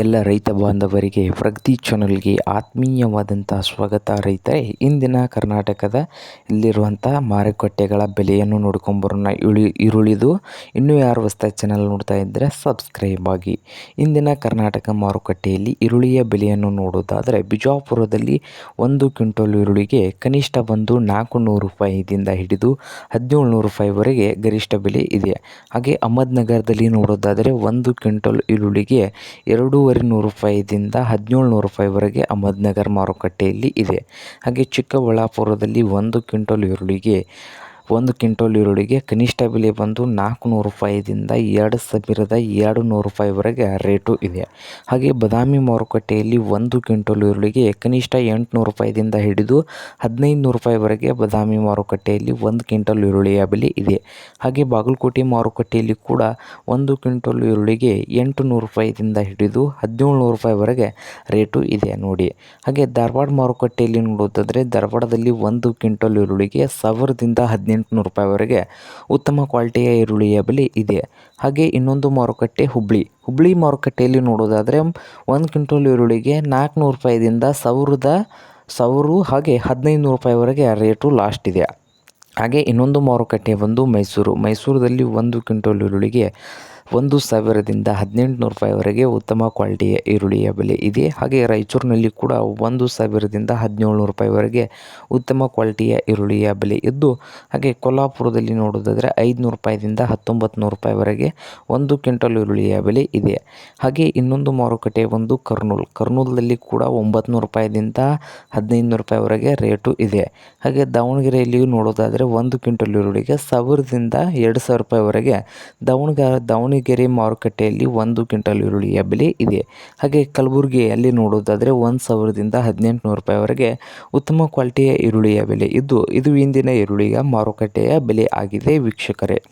ಎಲ್ಲ ರೈತ ಬಾಂಧವರಿಗೆ, ಪ್ರಗತಿ ಚಾನಲ್ಗೆ ಆತ್ಮೀಯವಾದಂಥ ಸ್ವಾಗತ ರೈತರೇ. ಇಂದಿನ ಕರ್ನಾಟಕದ ಇಲ್ಲಿರುವಂಥ ಮಾರುಕಟ್ಟೆಗಳ ಬೆಲೆಯನ್ನು ನೋಡ್ಕೊಂಬರೋಣ. ಇಳಿ ಈರುಳ್ಳಿದು ಇನ್ನೂ ಯಾರು ಹೊಸ್ದಾಗಿ ಚಾನಲ್ ನೋಡ್ತಾ ಇದ್ದರೆ ಸಬ್ಸ್ಕ್ರೈಬ್ ಆಗಿ. ಇಂದಿನ ಕರ್ನಾಟಕ ಮಾರುಕಟ್ಟೆಯಲ್ಲಿ ಈರುಳ್ಳಿಯ ಬೆಲೆಯನ್ನು ನೋಡೋದಾದರೆ ಬಿಜಾಪುರದಲ್ಲಿ ಒಂದು ಕ್ವಿಂಟಲ್ ಈರುಳ್ಳಿಗೆ ಕನಿಷ್ಠ ಬಂದು ನಾಲ್ಕು ನೂರು ಹಿಡಿದು ಹದಿನೇಳು ನೂರು ರೂಪಾಯಿವರೆಗೆ ಗರಿಷ್ಠ ಬೆಲೆ ಇದೆ. ಹಾಗೆ ಅಹಮದ್ನಗರದಲ್ಲಿ ನೋಡೋದಾದರೆ ಒಂದು ಕ್ವಿಂಟಲ್ ಈರುಳ್ಳಿಗೆ ಎರಡೂವರೆ ನೂರು ರೂಪಾಯಿದಿಂದ ಹದಿನೇಳು ನೂರು ರೂಪಾಯಿವರೆಗೆ ಅಹಮದ್ನಗರ ಮಾರುಕಟ್ಟೆಯಲ್ಲಿ ಇದೆ. ಹಾಗೆ ಚಿಕ್ಕಬಳ್ಳಾಪುರದಲ್ಲಿ ಒಂದು ಕ್ವಿಂಟಲ್ ಈರುಳ್ಳಿಗೆ ಒಂದು ಕ್ವಿಂಟಲ್ ಈರುಳ್ಳಿಗೆ ಕನಿಷ್ಠ ಬೆಲೆ ಬಂದು ನಾಲ್ಕು ನೂರು ರೂಪಾಯಿದಿಂದ ಎರಡು ಸಾವಿರದ ಎರಡು ನೂರು ರೂಪಾಯಿವರೆಗೆ ರೇಟು ಇದೆ. ಹಾಗೆ ಬದಾಮಿ ಮಾರುಕಟ್ಟೆಯಲ್ಲಿ ಒಂದು ಕ್ವಿಂಟಲ್ ಈರುಳ್ಳಿಗೆ ಕನಿಷ್ಠ ಎಂಟುನೂರು ರೂಪಾಯಿದಿಂದ ಹಿಡಿದು ಹದಿನೈದು ನೂರು ರೂಪಾಯಿವರೆಗೆ ಬದಾಮಿ ಮಾರುಕಟ್ಟೆಯಲ್ಲಿ ಒಂದು ಕ್ವಿಂಟಲ್ ಈರುಳ್ಳಿಯ ಬೆಲೆ ಇದೆ. ಹಾಗೆ ಬಾಗಲಕೋಟೆ ಮಾರುಕಟ್ಟೆಯಲ್ಲಿ ಕೂಡ ಒಂದು ಕ್ವಿಂಟಲ್ ಈರುಳ್ಳಿಗೆ ಎಂಟು ನೂರು ರೂಪಾಯಿದಿಂದ ಹಿಡಿದು ಹದಿನೇಳು ನೂರು ರೂಪಾಯಿವರೆಗೆ ರೇಟು ಇದೆ ನೋಡಿ. ಹಾಗೆ ಧಾರವಾಡ ಮಾರುಕಟ್ಟೆಯಲ್ಲಿ ನೋಡೋದಾದರೆ ಧಾರವಾಡದಲ್ಲಿ ಒಂದು ಕ್ವಿಂಟಲ್ ಈರುಳ್ಳಿಗೆ ಸಾವಿರದಿಂದ ಹದಿನೆಂಟು ನೂರು ರೂಪಾಯಿವರೆಗೆ ಉತ್ತಮ ಕ್ವಾಲಿಟಿಯ ಈರುಳ್ಳಿಯ ಬೆಲೆ ಇದೆ. ಹಾಗೆ ಇನ್ನೊಂದು ಮಾರುಕಟ್ಟೆ ಹುಬ್ಬಳ್ಳಿ ಹುಬ್ಬಳ್ಳಿ ಮಾರುಕಟ್ಟೆಯಲ್ಲಿ ನೋಡೋದಾದರೆ ಒಂದು ಕ್ವಿಂಟಲ್ ಈರುಳ್ಳಿಗೆ ನಾಲ್ಕುನೂರು ರೂಪಾಯಿದಿಂದ ಸಾವಿರದ ಸಾವಿರ ಹಾಗೆ ಹದಿನೈದು ರೂಪಾಯಿವರೆಗೆ ರೇಟು ಲಾಸ್ಟ್ ಇದೆ. ಹಾಗೆ ಇನ್ನೊಂದು ಮಾರುಕಟ್ಟೆ ಬಂದು ಮೈಸೂರು. ಮೈಸೂರಲ್ಲಿ ಒಂದು ಕ್ವಿಂಟಲ್ ಈರುಳ್ಳಿಗೆ ಒಂದು ಸಾವಿರದಿಂದ ಹದಿನೆಂಟು ನೂರು ರೂಪಾಯಿವರೆಗೆ ಉತ್ತಮ ಕ್ವಾಲಿಟಿಯ ಈರುಳ್ಳಿಯ ಬೆಲೆ ಇದೆ. ಹಾಗೆ ರಾಯಚೂರಿನಲ್ಲಿ ಕೂಡ ಒಂದು ಸಾವಿರದಿಂದ ಹದಿನೇಳು ನೂರು ರೂಪಾಯಿವರೆಗೆ ಉತ್ತಮ ಕ್ವಾಲಿಟಿಯ ಈರುಳ್ಳಿಯ ಬೆಲೆ ಇದ್ದು, ಹಾಗೆ ಕೊಲ್ಲಾಪುರದಲ್ಲಿ ನೋಡೋದಾದರೆ ಐದುನೂರು ರೂಪಾಯಿದಿಂದ ಹತ್ತೊಂಬತ್ತು ನೂರು ರೂಪಾಯಿವರೆಗೆ ಒಂದು ಕ್ವಿಂಟಲ್ ಈರುಳ್ಳಿಯ ಬೆಲೆ ಇದೆ. ಹಾಗೆ ಇನ್ನೊಂದು ಮಾರುಕಟ್ಟೆ ಒಂದು ಕರ್ನೂಲ್. ಕರ್ನೂಲ್ದಲ್ಲಿ ಕೂಡ ಒಂಬತ್ತು ನೂರು ರೂಪಾಯಿದಿಂದ ಹದಿನೈದು ನೂರು ರೂಪಾಯಿವರೆಗೆ ರೇಟು ಇದೆ. ಹಾಗೆ ದಾವಣಗೆರೆಯಲ್ಲಿಯೂ ನೋಡೋದಾದರೆ ಒಂದು ಕ್ವಿಂಟಲ್ ಈರುಳ್ಳಿಗೆ ಸಾವಿರದಿಂದ ಎರಡು ಸಾವಿರ ರೂಪಾಯಿವರೆಗೆ ದಾವಣಗೆರೆ ದಾವಣಗೆರೆ ಮಾರುಕಟ್ಟೆಯಲ್ಲಿ ಒಂದು ಕ್ವಿಂಟಲ್ ಈರುಳ್ಳಿಯ ಬೆಲೆ ಇದೆ. ಹಾಗೆ ಕಲಬುರಗಿಯಲ್ಲಿ ನೋಡೋದಾದರೆ ಒಂದು ಸಾವಿರದಿಂದ ಹದಿನೆಂಟುನೂರು ರೂಪಾಯಿವರೆಗೆ ಉತ್ತಮ ಕ್ವಾಲಿಟಿಯ ಈರುಳ್ಳಿಯ ಬೆಲೆ ಇದ್ದು, ಇದು ಇಂದಿನ ಈರುಳ್ಳಿಯ ಮಾರುಕಟ್ಟೆಯ ಬೆಲೆ ಆಗಿದೆ, ವೀಕ್ಷಕರೇ.